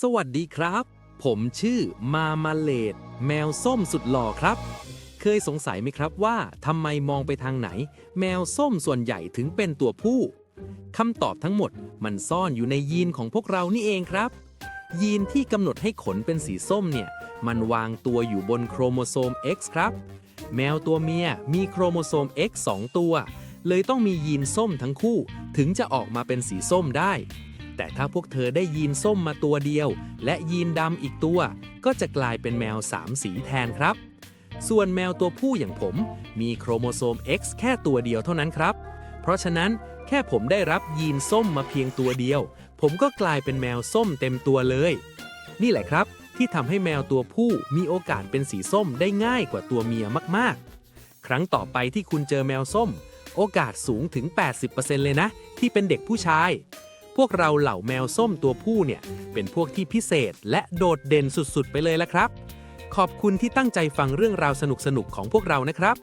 สวัสดีครับ ผมชื่อมามาเลดแมวส้มสุดหล่อครับ เคยสงสัยไหมครับว่าทำไมมองไปทางไหน แมวส้มส่วนใหญ่ถึงเป็นตัวผู้คำตอบทั้งหมดมันซ่อนอยู่ในยีนของพวกเรานี่เองครับ ยีนที่กำหนดให้ขนเป็นสีส้มเนี่ย มันวางตัวอยู่บนโครโมโซม X ครับ แมวตัวเมียมีโครโมโซม X 2 ตัว เลยต้องมียีนส้มทั้งคู่ ถึงจะออกมาเป็นสีส้มได้ แต่ถ้าพวกเธอได้ยีนส้มมาตัวเดียว และยีนดำอีกตัว ก็จะกลายเป็นแมวสามสีแทนครับ ส่วนแมวตัวผู้อย่างผม มีโครโมโซม X แค่ตัวเดียวเท่านั้นครับ เพราะฉะนั้นแค่ผมได้รับยีนส้มมาเพียงตัวเดียว ผมก็กลายเป็นแมวส้มเต็มตัวเลย นี่แหละครับ ที่ทำให้แมวตัวผู้มีโอกาสเป็นสีส้มได้ง่ายกว่าตัวเมียมากๆ ครั้งต่อไปที่คุณเจอแมวส้ม โอกาสสูงถึง 80%เลยนะ ที่เป็นเด็กผู้ชาย พวกเราเหล่าแมวส้มตัวผู้เนี่ย เป็นพวกที่พิเศษและโดดเด่นสุดๆ ไปเลยละครับ ขอบคุณที่ตั้งใจฟังเรื่องราวสนุกๆ ของพวกเรานะครับ